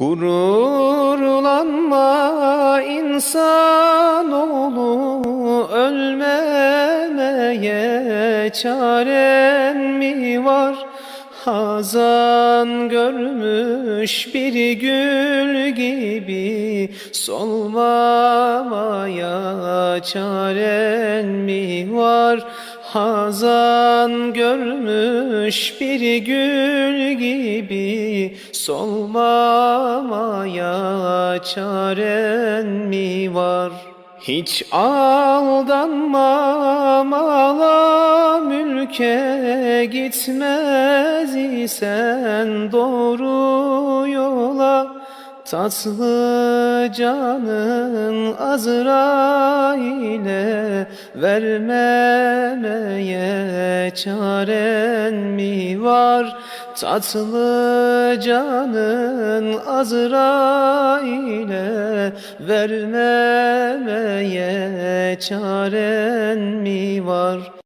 Gururlanma insanoğlu ölmemeye çaren mi var? Hazan görmüş bir gül gibi solmamaya çaren mi var? Hazan görmüş bir gül gibi solmamaya çaren mi var? Hiç aldanma mala mülke gitmez isen doğru Tatlı canın Azrail'e vermemeye çaren mi var? Tatlı canın Azrail'e vermemeye çaren mi var?